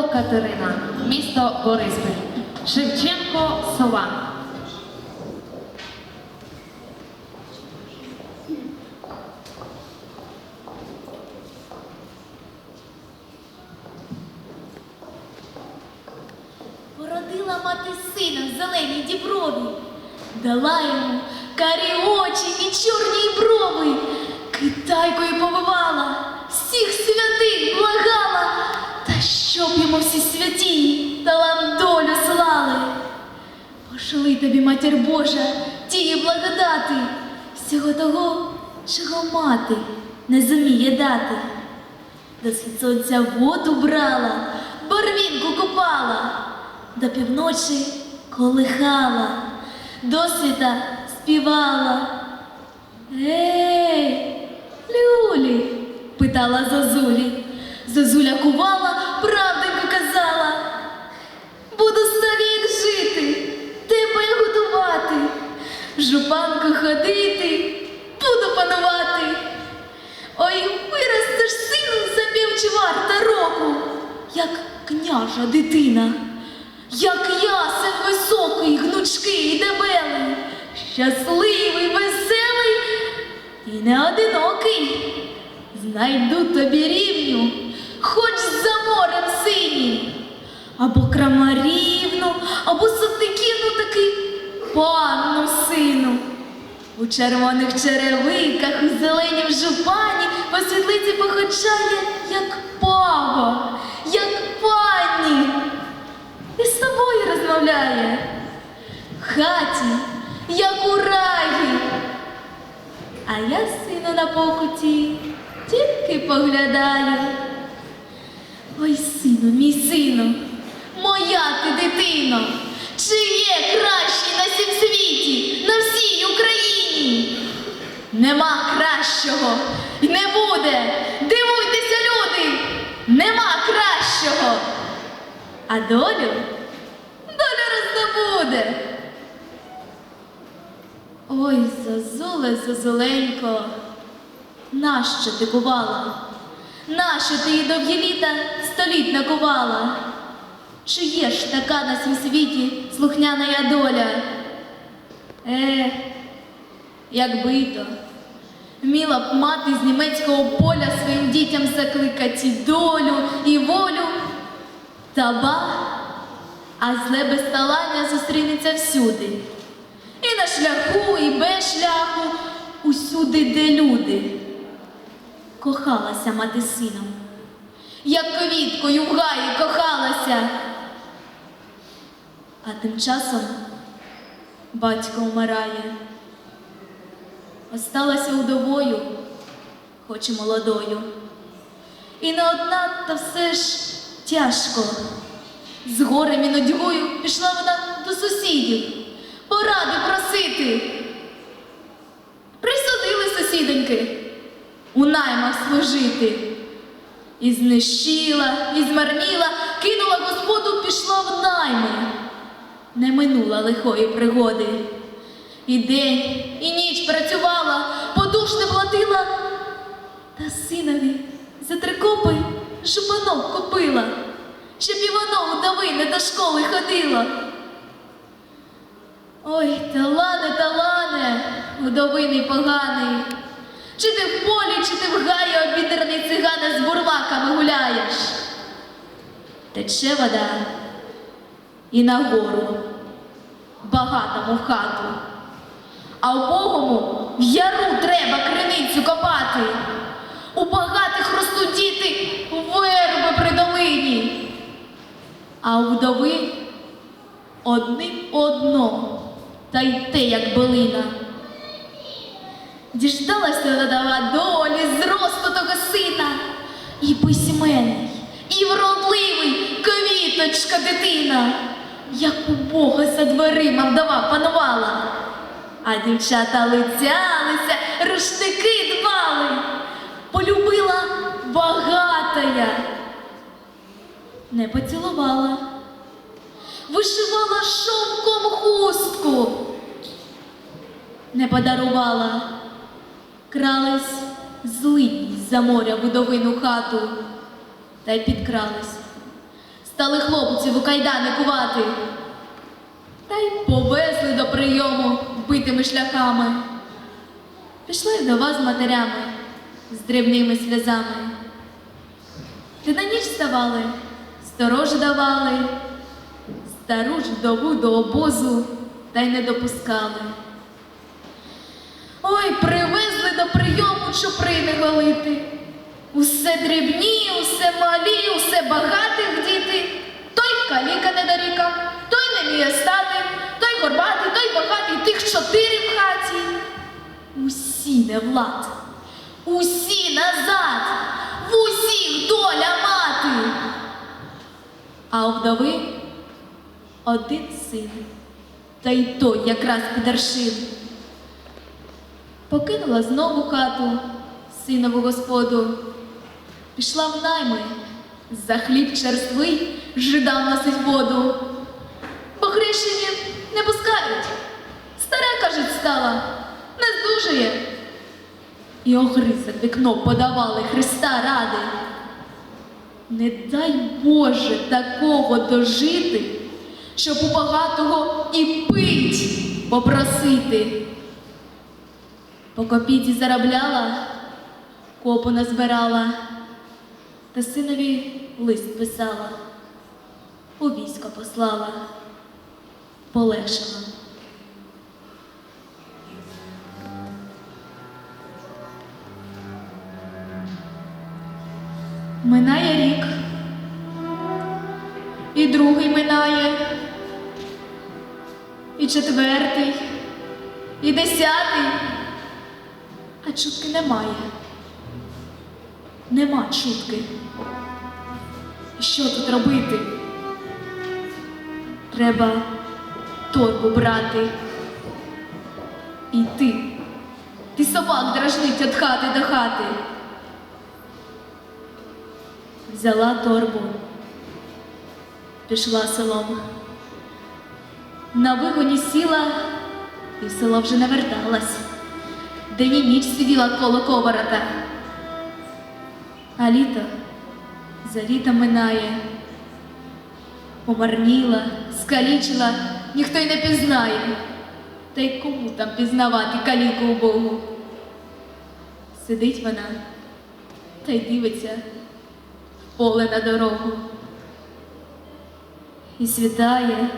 Шевченко Катерина, місто Бориспіль. Шевченко Сова. Породила мати сина в зеленій діброві, дала йому карі очі і чорні щоб йому всі святі талант долю слали. Пошли тобі, матір Божа, тієї благодати, всього того, чого мати не зуміє дати. До сонця воду брала, барвінку купала, до півночі колихала, до світа співала. Ей, люлі, питала Зозулі. Зозуля кувала, правденько жупанку ходити, буду панувати. Ой, виростеш сину за півчварта року, як княжа дитина, як ясен високий, гнучкий і дебелий, щасливий, веселий і не одинокий. Знайду тобі рівню, хоч за морем синім, або крамарівну, або сотниківну таки панну сину. У червоних черевиках, у зеленім жупані по світлиці походжає, як пава, як пані. І з тобою розмовляє. В хаті, як у раї. А я сина на покуті тільки поглядаю. Ой, сину, мій сину, моя ти дитино, чи є кращий на Нема кращого і не буде. Дивуйтеся, люди, нема кращого. А долю доля роздобуде. Ой, зозуле, зозуленько, нащо ти кувала? Нащо ти її довгі літа століт накувала? Чи є ж така на сім світі слухняна я доля? Е, якби то, вміла б мати з німецького поля своїм дітям закликати долю і волю, та ба, а зле безталання зустрінеться всюди. І на шляху, і без шляху, усюди, де люди. Кохалася мати сином, як квіткою в гаї кохалася. А тим часом батько вмирає. Осталася удовою, хоч і молодою. І не одна, та все ж тяжко. З горем і нудьгою пішла вона до сусідів, поради просити. Присудили сусідоньки у наймах служити. І знищила, і змарніла, кинула господу, пішла в найми. Не минула лихої пригоди. І день, і ніч працювала, подуш не платила, та синові за три копи жупанок купила, щоб і воно удови не до школи ходило. Ой, талане, талане, удовиний поганий. Чи ти в полі, чи ти в гаї обідерний цигане з бурлаками гуляєш? Тече вода і нагору, багатому в хату. А убогому в яру треба криницю копати. У багатих ростуть діти верби при долині. А у вдови одним одно, та й те, як билина. Діждалася додава долі зросту того сина, і письменний, і вродливий квіточка дитина, як у Бога за дверима вдова панувала. А дівчата лицялися, рушники дбали, полюбила багатая, не поцілувала, вишивала шовком хустку, не подарувала, крались злидні за моря в удовину хату, та й підкрались. стали хлопців у кайдани кувати. Та й повезли до прийому битими шляхами. Пішли вдова з матерями, з дрібними сльозами. Ти на ніч ставали, сторож давали, стару ж вдову до обозу та й не допускали. Ой, привезли до прийому чуприни голити. Усе дрібні, усе малі, усе багатих діти. Той каліка недоріка, той не вміє стати, горбатий, той багатий, тих чотири в хаті. Усі не влад, усі назад, в усіх доля мати. А у вдови один син, та й той якраз підаршив. Покинула знову хату, синову господу, пішла в найми, за хліб черствий жидам носить воду. Бо хрещені не пускають. Стара, кажуть, стала, не здужує. І огризи в вікно подавали Христа ради. Не дай Боже такого дожити, щоб у багатого і пить попросити. По копійці заробляла, копу назбирала, та синові лист писала, у військо послала, полегшала. Минає рік, і другий минає, і четвертий, і десятий, а чутки немає. Нема чутки. І що тут робити? Треба торбу брати. І йти. Ти собак дражнить від хати до хати. Взяла торбу, пішла селом. На вигоні сіла і в село вже не верталась. День і ніч сиділа коло коворота. А літо за літом минає. Помарніла, скалічила, ніхто й не пізнає. Та й кому там пізнавати каліку у Богу? Сидить вона та й дивиться в поле на дорогу. І світає,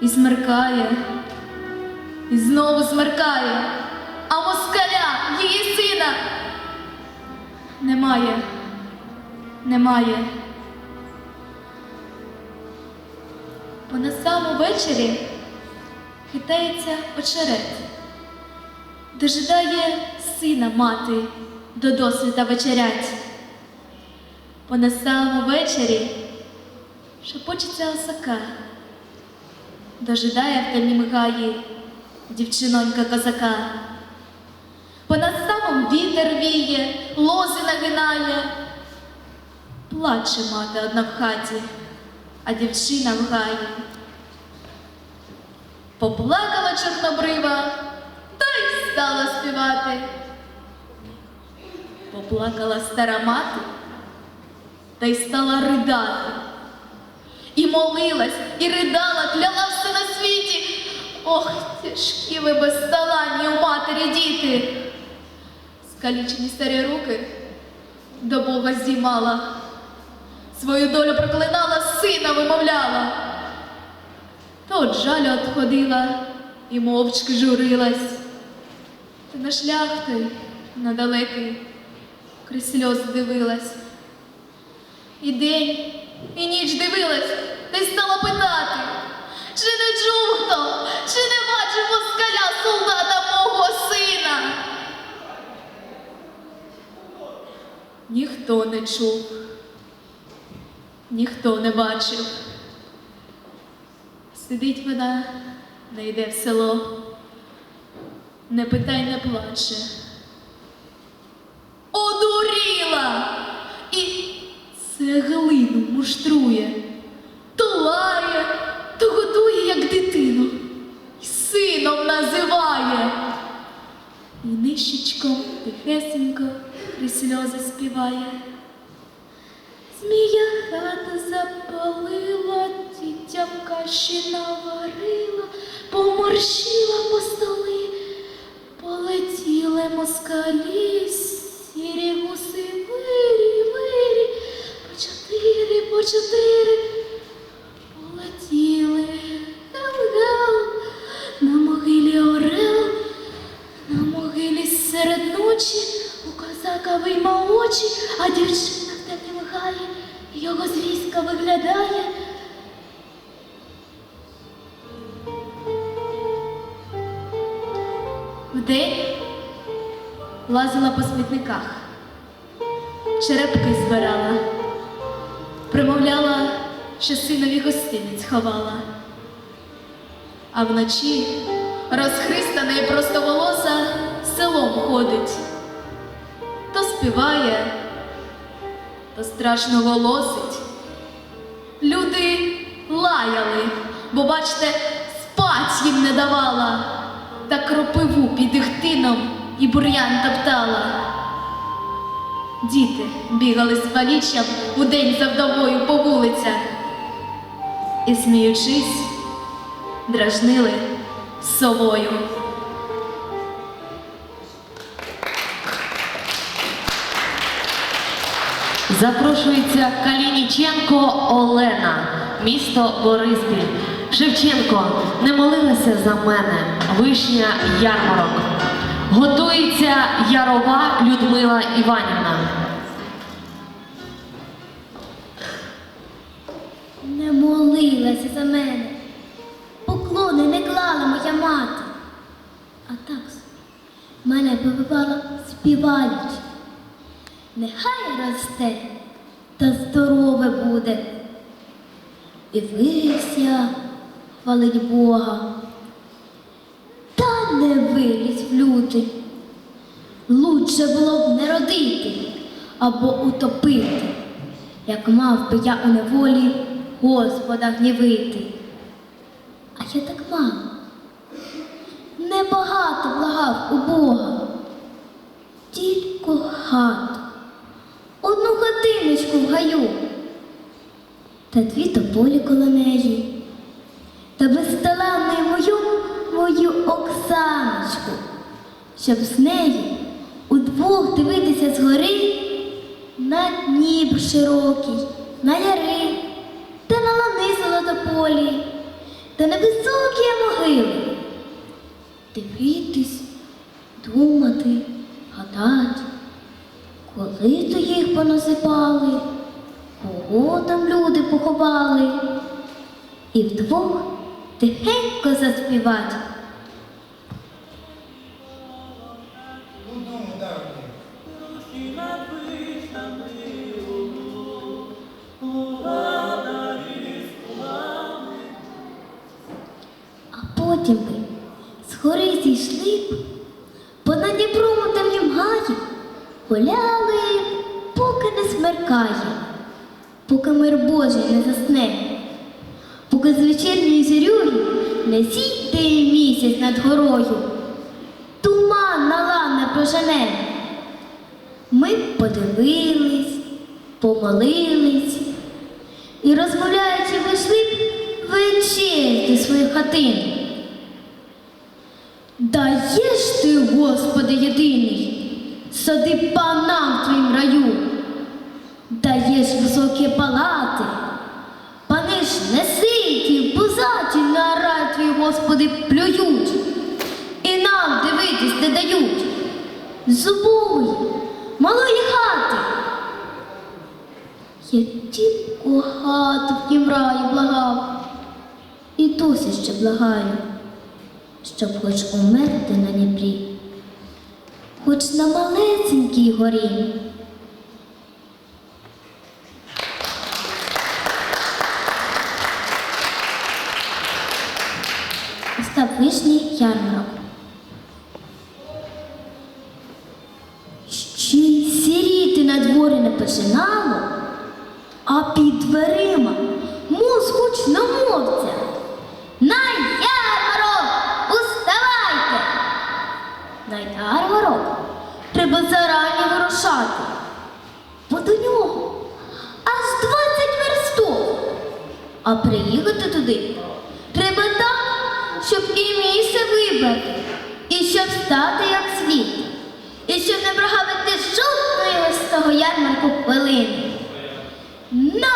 і смеркає, і знову смеркає, а москаля, її сина, немає, немає. Бо на самому вечорі хитається очерет, дожидає сина мати до досвіта вечерять. Бо на самому вечорі шепочеться осака, дожидає в темнім гаї дівчинонька козака. Бо на самому вітер віє, лози нагинає, плаче мати одна в хаті, а дівчина в гаї. Поплакала чорнобрива, та й стала співати. Поплакала стара мати, та й стала ридати. І молилась, і ридала, кляла все на світі. Ох, тяжкі ви безсталанні у матері діти. Скалічені старі руки до Бога здіймала, свою долю проклинала, сина вимовляла. Та от жалю отходила і мовчки журилась. Та на шлях той, на далекий, крізь сльози дивилась. І день, і ніч дивилась, та й стала питати, чи не чув хто, чи не бачив москаля солдата мого сина? Ніхто не чув, ніхто не бачив. Сидить вона, не йде в село, не питай, не плаче. Одуріла і цеглину муштрує, то лає, то годує, як дитину, і сином називає. І нищечком тихесенько крізь сльози співає. Змія хата запала. каші наварила, поморщила по столи, полетіли москалі, сірі гуси вирі, вирі, по чотири, по чотири, полетіли, гав-гав, на могилі орел, на могилі серед ночі. У козака вийма очі, а дівчина в його з війська виглядає. Вдень лазила по смітниках, черепки збирала, примовляла, що синові гостиниць ховала. А вночі розхристана і простоволоса селом ходить, то співає, то страшно голосить. Люди лаяли, бо, бачте, спать їм не давала, та кропиву під ихтином і бур'ян топтала. Діти бігали з паліччям удень за вдовою по вулицях і, сміючись, дражнили совою. Запрошується Калініченко Олена, місто Бориспіль. Шевченко, не молилася за мене, вишня ярмарок. Готується Ярова Людмила Іванівна. Не молилася за мене, поклони не клала моя мати. А так мене повивала співаючи. Нехай росте та здорове буде. І вирився хвалить Бога. Та не вилізь в люди. Лучше було б не родити або утопити, як мав би я у неволі Господа гнівити. А я так мало, небагато благав у Бога, тільки хату, одну хатиночку в гаю, та дві тополі коло неї, та безталанну мою, мою Оксаночку, щоб з неї удвох дивитися згори на Дніпр широкий, на яри, та на лани золотополі, та на високі могили. Дивитись, думати, гадати, коли то їх понасипали, кого там люди поховали, і вдвох тихенько давні. А потім би з гори зійшли б, понад Дніпром темнім гаї, гуляли, не поки мир Божий не засне, поки з вечірньої зірюги не сійде місяць над горою, туман на лан не прожене. Ми подивились, помолились і, розмовляючи, вийшли б вечеряти свої хатини. Даєш ти, Господи, єдиний, сади панам твоїм раю, даєш високі палати, пани ж не ситі, пузаті на рай твій, Господи, плюють, і нам дивитись не дають. Зубуй, малої хати. Я тільки хату в раї благав, і досі ще благаю, щоб хоч умерти на Дніпрі, хоч на малесенькій горі. Ярмарок. Ще й сіріти на дворі не починало, а під дверима мус гучномовця. На ярмарок! Уставайте! На ярмарок треба зарані вирушати, бо до нього аж 20 верстов. А приїхати туди вибрати, і щоб стати як слід, і щоб не прогавити жодної з того ярмарку хвилини. Ну,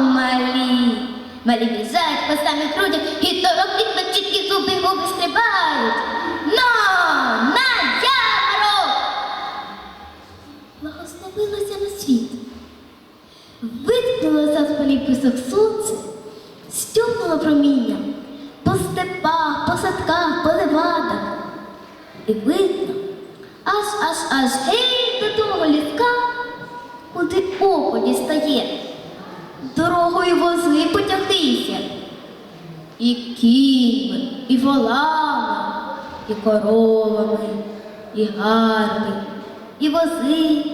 малі, малі біжать по самих грудях і торохтить чіткі зуби губи стрибають. Ну, на ярмарок! Благословилося на світ. Виткнулося з полів пісок сонце, стьопнуло проміння І видно, аж аж аж гей до того ліска, куди око дістає. Дорогою вози потягтися. І кіньми, і волами, і коровами, і гарби, і вози,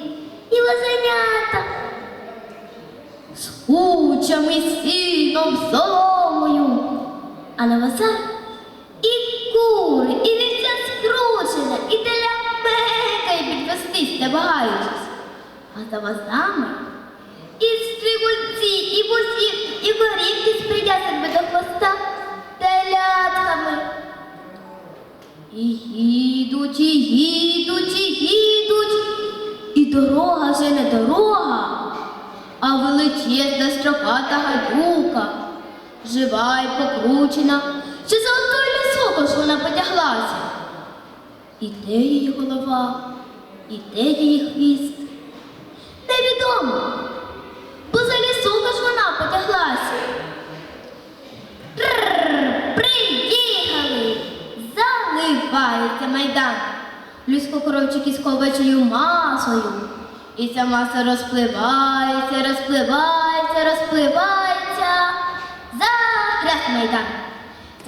і возенята з кучами, сіном, соломою. А на базар і кури, і вівця скручена, намагаючись. А за базами і стригунці, і бусів, і горівки з придясами до хвоста телятками. І їдуть, і їдуть, і їдуть, і дорога вже не дорога, а величезна строката гадюка, жива й покручена, що за той лісок ж вона потяглася. І де її голова, і де її хвіст. Невідомо, бо за лісок ж вона потяглася. Приїхали! Заливається майдан. Людсько коровчики з ковачою масою. І ця маса розпливається, розпливається, розпливається. Захряст майдан.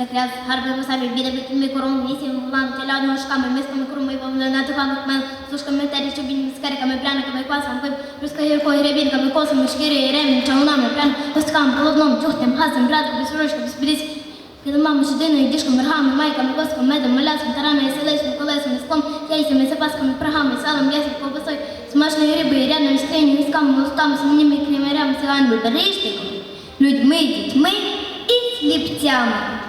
Захряст гарбимо самі білими кіньми коровами, місями, волами, телями, горшками, мисками, круми, натухами, хмел, сушками, тері, чобінами, скариками, пряниками, квасом, пив, рускою гребінками, косами, шкіри, ремінь, чавунами, прян, костками, полотном, тюхтем, газом, братом, безсорочками, безбілісь, килимами, жидиною, діжками, ргами, майками, воском, медом, малясом, тараною, селечним, колесом, склом, яйцями, запасками, прогами, салом, м'ясом, ковбасою, смаженою рибою, рядною скриню, військами, мостами, синніми кремарями, циганами, бережниками, людьми, дітьми і сліпцями.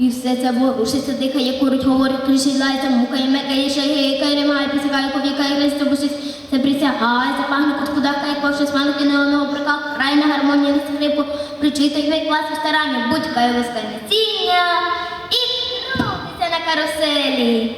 І все це ворушиться, дихає, курить, говорить, кричить, лається, мукає, мекає, шагає, кайремає, присягає, ковікає, весь бушить, це присягає, запахне, куткудахає, ковше, сманки, неоного прикал, крайна гармонія, лист хрипу, причитай, вей класи старання, будь-кає лиска насіння і крутиться на каруселі.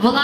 Власне,